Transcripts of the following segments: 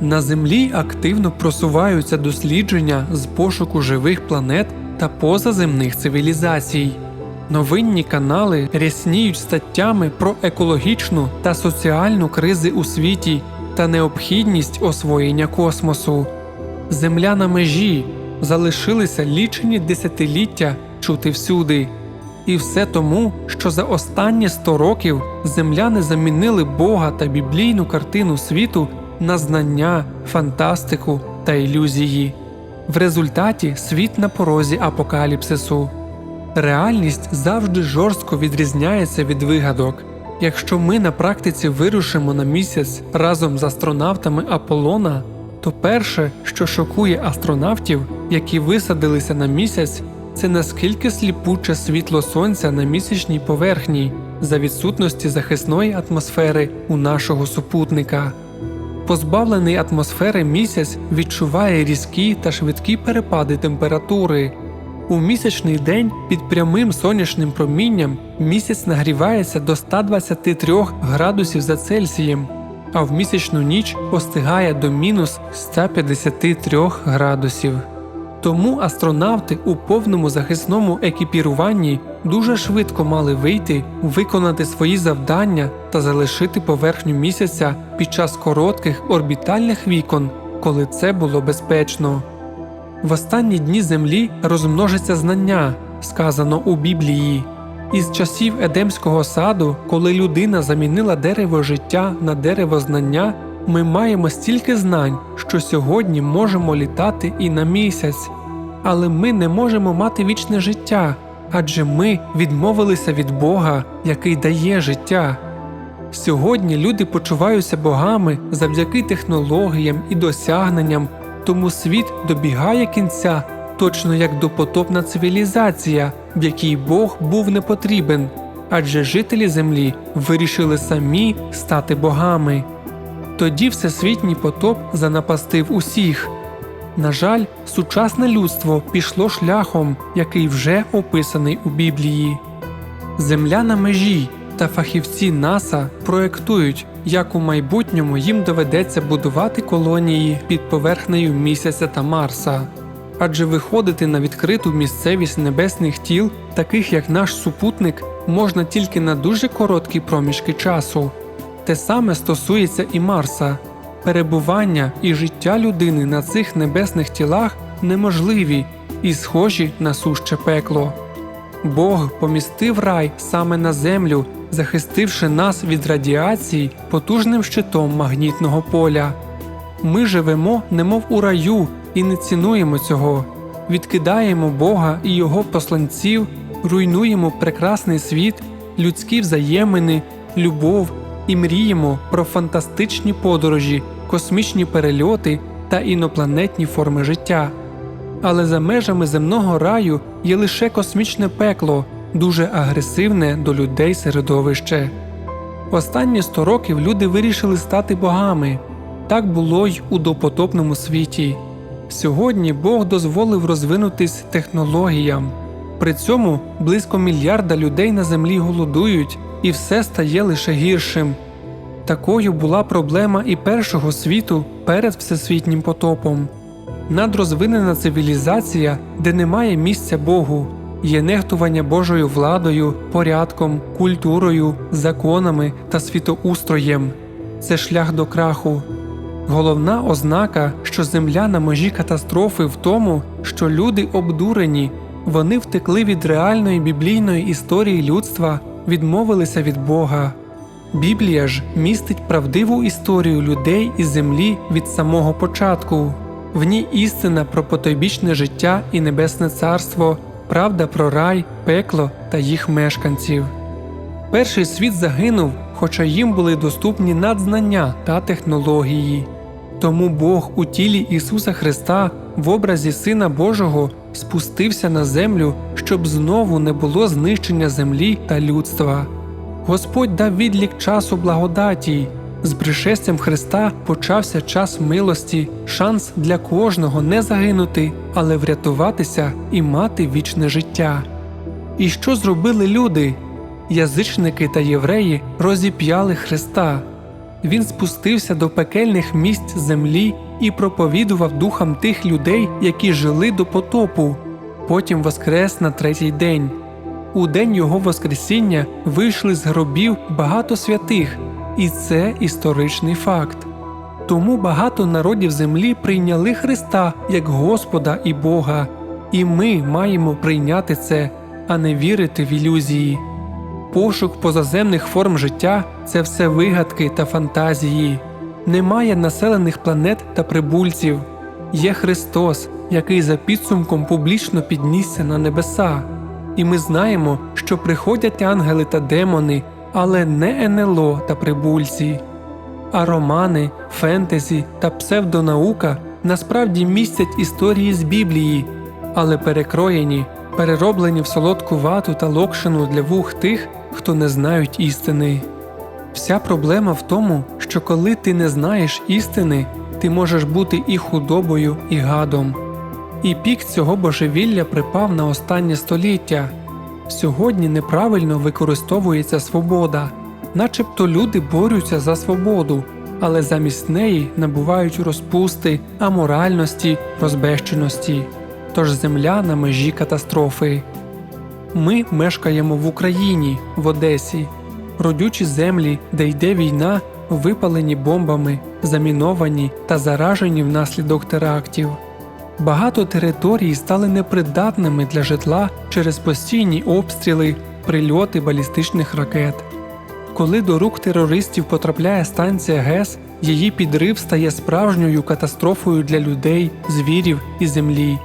На Землі активно просуваються дослідження з пошуку живих планет та позаземних цивілізацій. Новинні канали рясніють статтями про екологічну та соціальну кризи у світі та необхідність освоєння космосу. Земля на межі залишилися лічені десятиліття чути всюди. І все тому, що за останні 100 років земляни замінили Бога та біблійну картину світу на знання, фантастику та ілюзії. В результаті світ на порозі апокаліпсису. Реальність завжди жорстко відрізняється від вигадок. Якщо ми на практиці вирушимо на місяць разом з астронавтами Аполлона, то перше, що шокує астронавтів, які висадилися на місяць, це наскільки сліпуче світло сонця на місячній поверхні за відсутності захисної атмосфери у нашого супутника. Позбавлений атмосфери місяць відчуває різкі та швидкі перепади температури. У місячний день під прямим сонячним промінням місяць нагрівається до 123 градусів за Цельсієм, а в місячну ніч остигає до мінус 153 градусів. Тому астронавти у повному захисному екіпіруванні дуже швидко мали вийти, виконати свої завдання та залишити поверхню місяця під час коротких орбітальних вікон, коли це було безпечно. В останні дні землі розмножиться знання, сказано у Біблії. Із часів Едемського саду, коли людина замінила дерево життя на дерево знання, ми маємо стільки знань, що сьогодні можемо літати і на місяць. Але ми не можемо мати вічне життя, адже ми відмовилися від Бога, який дає життя. Сьогодні люди почуваються богами завдяки технологіям і досягненням, тому світ добігає кінця, точно як допотопна цивілізація, в якій Бог був не потрібен, адже жителі землі вирішили самі стати богами. Тоді всесвітній потоп занапастив усіх. На жаль, сучасне людство пішло шляхом, який вже описаний у Біблії. Земля на межі та фахівці НАСА проектують, як у майбутньому їм доведеться будувати колонії під поверхнею місяця та Марса. Адже виходити на відкриту місцевість небесних тіл, таких як наш супутник, можна тільки на дуже короткі проміжки часу. Те саме стосується і Марса. Перебування і життя людини на цих небесних тілах неможливі і схожі на суще пекло. Бог помістив рай саме на землю, захистивши нас від радіації потужним щитом магнітного поля. Ми живемо, немов у раю, і не цінуємо цього, відкидаємо Бога і Його посланців, руйнуємо прекрасний світ, людські взаємини, любов і мріємо про фантастичні подорожі, космічні перельоти та інопланетні форми життя. Але за межами земного раю є лише космічне пекло, дуже агресивне до людей середовище. Останні 100 років люди вирішили стати богами. Так було й у допотопному світі. Сьогодні Бог дозволив розвинутись технологіям. При цьому близько мільярда людей на землі голодують, і все стає лише гіршим. Такою була проблема і першого світу перед всесвітнім потопом. Надрозвинена цивілізація, де немає місця Богу, є нехтування Божою владою, порядком, культурою, законами та світоустроєм. Це шлях до краху. Головна ознака, що земля на межі катастрофи в тому, що люди обдурені, вони втекли від реальної біблійної історії людства, відмовилися від Бога. Біблія ж містить правдиву історію людей і землі від самого початку. В ній істина про потойбічне життя і небесне царство, правда про рай, пекло та їх мешканців. Перший світ загинув, хоча їм були доступні надзнання та технології. Тому Бог у тілі Ісуса Христа в образі Сина Божого спустився на землю, щоб знову не було знищення землі та людства. Господь дав відлік часу благодаті. З пришестям Христа почався час милості, шанс для кожного не загинути, але врятуватися і мати вічне життя. І що зробили люди? Язичники та євреї розіп'яли Христа. Він спустився до пекельних місць землі і проповідував духам тих людей, які жили до потопу. Потім воскрес на третій день. У день його Воскресіння вийшли з гробів багато святих, і це історичний факт. Тому багато народів землі прийняли Христа як Господа і Бога, і ми маємо прийняти це, а не вірити в ілюзії. Пошук позаземних форм життя це все вигадки та фантазії. Немає населених планет та прибульців. Є Христос, який за підсумком публічно піднісся на небеса. І ми знаємо, що приходять ангели та демони, але не НЛО та прибульці. А романи, фентезі та псевдонаука насправді містять історії з Біблії, але перекроєні, перероблені в солодку вату та локшину для вух тих, хто не знають істини. Вся проблема в тому, що коли ти не знаєш істини, ти можеш бути і худобою, і гадом. І пік цього божевілля припав на останнє століття. Сьогодні неправильно використовується свобода, начебто люди борються за свободу, але замість неї набувають розпусти, аморальності, розбещеності. Тож земля на межі катастрофи. Ми мешкаємо в Україні, в Одесі, родючі землі, де йде війна, випалені бомбами, заміновані та заражені внаслідок терактів. Багато територій стали непридатними для житла через постійні обстріли, прильоти балістичних ракет. Коли до рук терористів потрапляє станція ГЕС, її підрив стає справжньою катастрофою для людей, звірів і землі.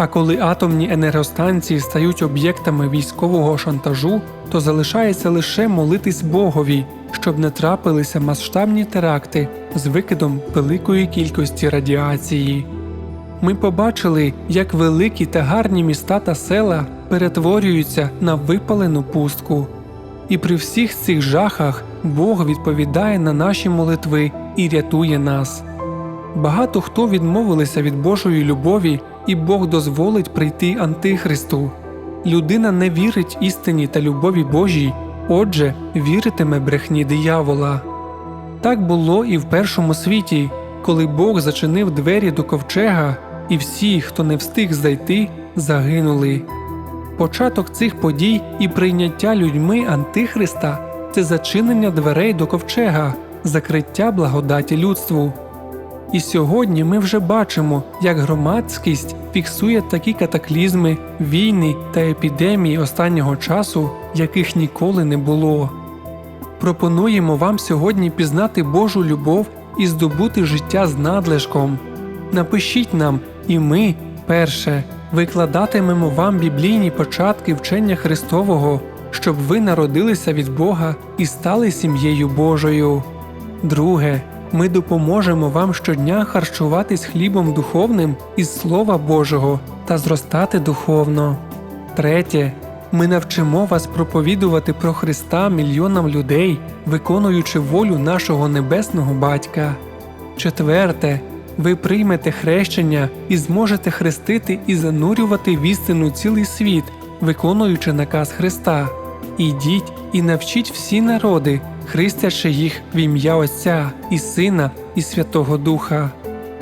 А коли атомні енергостанції стають об'єктами військового шантажу, то залишається лише молитись Богові, щоб не трапилися масштабні теракти з викидом великої кількості радіації. Ми побачили, як великі та гарні міста та села перетворюються на випалену пустку. І при всіх цих жахах Бог відповідає на наші молитви і рятує нас. Багато хто відмовилися від Божої любові, і Бог дозволить прийти Антихристу. Людина не вірить істині та любові Божій, отже, віритиме брехні диявола. Так було і в першому світі, коли Бог зачинив двері до ковчега, і всі, хто не встиг зайти, загинули. Початок цих подій і прийняття людьми Антихриста це зачинення дверей до ковчега, закриття благодаті людству. І сьогодні ми вже бачимо, як громадськість фіксує такі катаклізми, війни та епідемії останнього часу, яких ніколи не було. Пропонуємо вам сьогодні пізнати Божу любов і здобути життя з надлишком. Напишіть нам, і ми, перше, викладатимемо вам біблійні початки вчення Христового, щоб ви народилися від Бога і стали сім'єю Божою. Друге, ми допоможемо вам щодня харчуватись хлібом духовним із Слова Божого та зростати духовно. Третє, ми навчимо вас проповідувати про Христа мільйонам людей, виконуючи волю нашого небесного Батька. Четверте, ви приймете хрещення і зможете хрестити і занурювати в істину цілий світ, виконуючи наказ Христа. Ідіть і навчіть всі народи, хрестячи їх в ім'я Отця і Сина і Святого Духа.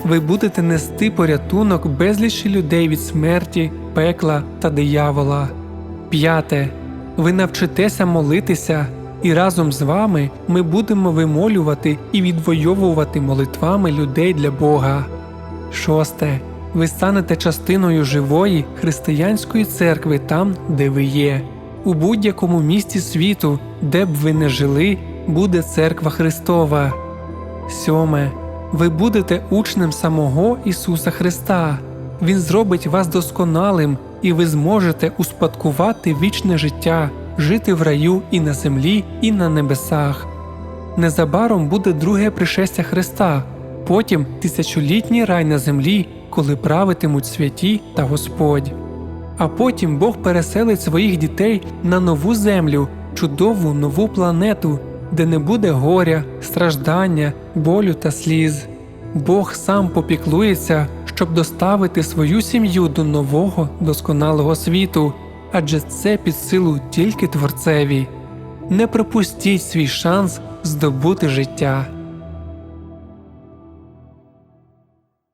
Ви будете нести порятунок безлічі людей від смерті, пекла та диявола. П'яте. Ви навчитеся молитися, і разом з вами ми будемо вимолювати і відвоювати молитвами людей для Бога. Шосте. Ви станете частиною живої християнської церкви там, де ви є. У будь-якому місті світу, де б ви не жили, буде церква Христова. Сьоме. Ви будете учнем самого Ісуса Христа. Він зробить вас досконалим, і ви зможете успадкувати вічне життя, жити в раю і на землі, і на небесах. Незабаром буде друге пришестя Христа, потім тисячолітній рай на землі, коли правитимуть святі та Господь. А потім Бог переселить своїх дітей на нову землю, чудову нову планету, де не буде горя, страждання, болю та сліз. Бог сам попіклується, щоб доставити свою сім'ю до нового досконалого світу, адже це під силу тільки Творцеві. Не пропустіть свій шанс здобути життя.